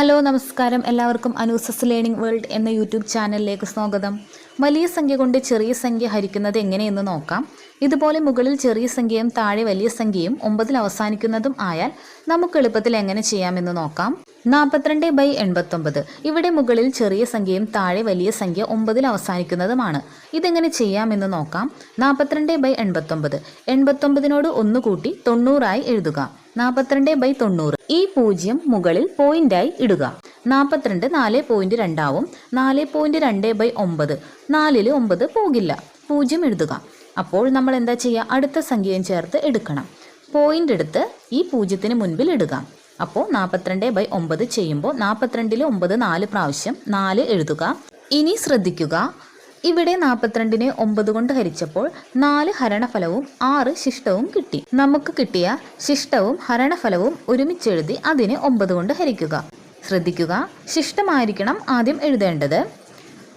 Hello നമസ്കാരം. എല്ലാവർക്കും അനൂസസ് learning world എന്ന യൂട്യൂബ് ചാനലിലേക്ക് സ്വാഗതം. വലിയ സംഖ്യ കൊണ്ട് ചെറിയ സംഖ്യ ഹരിക്കുന്നത് എങ്ങനെയെന്ന് നോക്കാം. ഇതുപോലെ മുകളിൽ ചെറിയ സംഖ്യയും താഴെ വലിയ സംഖ്യയും ഒമ്പതിൽ അവസാനിക്കുന്നതും ആയാൽ നമുക്ക് എളുപ്പത്തിൽ എങ്ങനെ ചെയ്യാമെന്ന് നോക്കാം. നാൽപ്പത്തിരണ്ട് ബൈ എൺപത്തൊമ്പത്. ഇവിടെ മുകളിൽ ചെറിയ സംഖ്യയും താഴെ വലിയ സംഖ്യ ഒമ്പതിൽ അവസാനിക്കുന്നതുമാണ്. ഇതെങ്ങനെ ചെയ്യാമെന്ന് നോക്കാം. നാൽപ്പത്തിരണ്ട് ബൈ എൺപത്തൊമ്പത്. എൺപത്തൊമ്പതിനോട് ഒന്ന് കൂട്ടി തൊണ്ണൂറായി എഴുതുക. നാൽപ്പത്തിരണ്ട് ബൈ തൊണ്ണൂറ്. ഈ പൂജ്യം മുകളിൽ പോയിന്റായി ഇടുക. നാൽപ്പത്തിരണ്ട് നാല് പോയിന്റ് രണ്ടാവും നാല് പോയിന്റ് രണ്ട് ബൈ ഒമ്പത്. നാലിൽ ഒമ്പത് പോകില്ല. പൂജ്യം എഴുതുക. അപ്പോൾ നമ്മൾ എന്താ ചെയ്യുക? അടുത്ത സംഖ്യയും ചേർത്ത് എടുക്കണം. പോയിന്റ് എടുത്ത് ഈ പൂജ്യത്തിന് മുൻപിൽ ഇടുക. അപ്പോൾ നാൽപ്പത്തിരണ്ട് ബൈ ഒമ്പത് ചെയ്യുമ്പോൾ നാൽപ്പത്തിരണ്ടിൽ ഒമ്പത് നാല് പ്രാവശ്യം നാല് എഴുതുക. ഇനി ശ്രദ്ധിക്കുക. ഇവിടെ നാൽപ്പത്തിരണ്ടിനെ ഒമ്പത് കൊണ്ട് ഹരിച്ചപ്പോൾ നാല് ഹരണഫലവും ആറ് ശിഷ്ടവും കിട്ടി. നമുക്ക് കിട്ടിയ ശിഷ്ടവും ഹരണഫലവും ഒരുമിച്ചെഴുതി അതിനെ ഒമ്പത് കൊണ്ട് ഹരിക്കുക. ശ്രദ്ധിക്കുക ശിഷ്ടമായിരിക്കണം ആദ്യം എഴുതേണ്ടത്.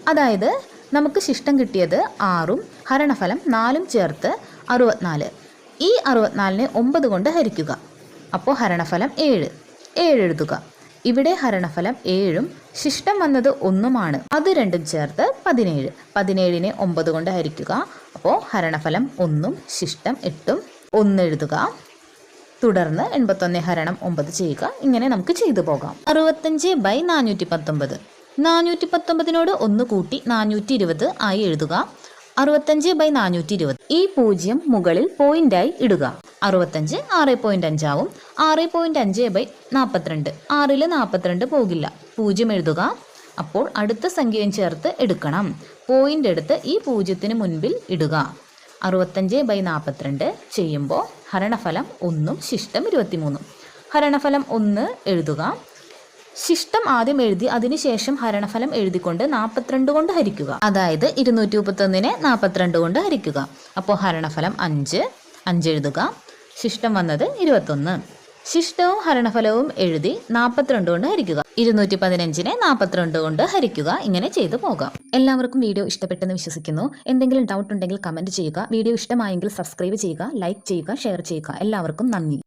അതായത് നമുക്ക് ശിഷ്ടം കിട്ടിയത് ആറും ഹരണഫലം നാലും ചേർത്ത് അറുപത്തിനാല്. ഈ അറുപത്തിനാലിനെ ഒമ്പത് കൊണ്ട് ഹരിക്കുക. അപ്പോൾ ഹരണഫലം ഏഴ്. ഏഴ് എഴുതുക. ഇവിടെ ഹരണഫലം ഏഴും ശിഷ്ടം വന്നത് ഒന്നുമാണ്. അത് രണ്ടും ചേർത്ത് പതിനേഴ്. പതിനേഴിനെ ഒമ്പത് കൊണ്ട് ഹരിക്കുക. അപ്പോൾ ഹരണഫലം ഒന്നും ശിഷ്ടം എട്ടും. ഒന്ന് എഴുതുക. തുടർന്ന് എൺപത്തൊന്ന് ഹരണം ഒമ്പത് ചെയ്യുക. ഇങ്ങനെ നമുക്ക് ചെയ്തു പോകാം. അറുപത്തഞ്ച് ബൈ നാനൂറ്റി പത്തൊമ്പത് നാനൂറ്റി പത്തൊമ്പതിനോട് ഒന്ന് കൂട്ടി നാനൂറ്റി ഇരുപത് ആയി എഴുതുക. അറുപത്തഞ്ച് ബൈ നാനൂറ്റി ഇരുപത് ഈ പൂജ്യം മുകളിൽ പോയിന്റായി ഇടുക. അറുപത്തഞ്ച് ആറ് പോയിന്റ് അഞ്ചാവും ആറ് പോയിന്റ് അഞ്ച് ബൈ നാൽപ്പത്തിരണ്ട് ആറിൽ നാൽപ്പത്തിരണ്ട് പോകില്ല. പൂജ്യം എഴുതുക. അപ്പോൾ അടുത്ത സംഖ്യയും ചേർത്ത് എടുക്കണം. പോയിന്റ് എടുത്ത് ഈ പൂജ്യത്തിന് മുൻപിൽ ഇടുക. അറുപത്തഞ്ച് ബൈ നാൽപ്പത്തിരണ്ട് ചെയ്യുമ്പോൾ ഹരണഫലം ഒന്നും ശിഷ്ടം ഇരുപത്തിമൂന്നും. ഹരണഫലം ഒന്ന് എഴുതുക. ശിഷ്ടം ആദ്യം എഴുതി അതിനുശേഷം ഹരണഫലം എഴുതിക്കൊണ്ട് നാൽപ്പത്തിരണ്ട് കൊണ്ട് ഹരിക്കുക. അതായത് ഇരുന്നൂറ്റി മുപ്പത്തൊന്നിനെ നാൽപ്പത്തിരണ്ട് കൊണ്ട് ഹരിക്കുക. അപ്പോൾ ഹരണഫലം അഞ്ച്. അഞ്ച് എഴുതുക. ശിഷ്ടം വന്നത് ഇരുപത്തൊന്ന്. ശിഷ്ടവും ഹരണഫലവും എഴുതി നാൽപ്പത്തിരണ്ട് കൊണ്ട് ഹരിക്കുക. ഇരുന്നൂറ്റി പതിനഞ്ചിനെ നാൽപ്പത്തിരണ്ട് കൊണ്ട് ഹരിക്കുക. ഇങ്ങനെ ചെയ്തു പോകാം. എല്ലാവർക്കും വീഡിയോ ഇഷ്ടപ്പെട്ടെന്ന് വിശ്വസിക്കുന്നു. എന്തെങ്കിലും ഡൗട്ട് ഉണ്ടെങ്കിൽ കമന്റ് ചെയ്യുക. വീഡിയോ ഇഷ്ടമായെങ്കിൽ സബ്സ്ക്രൈബ് ചെയ്യുക ലൈക്ക് ചെയ്യുക ഷെയർ ചെയ്യുക. എല്ലാവർക്കും നന്ദി.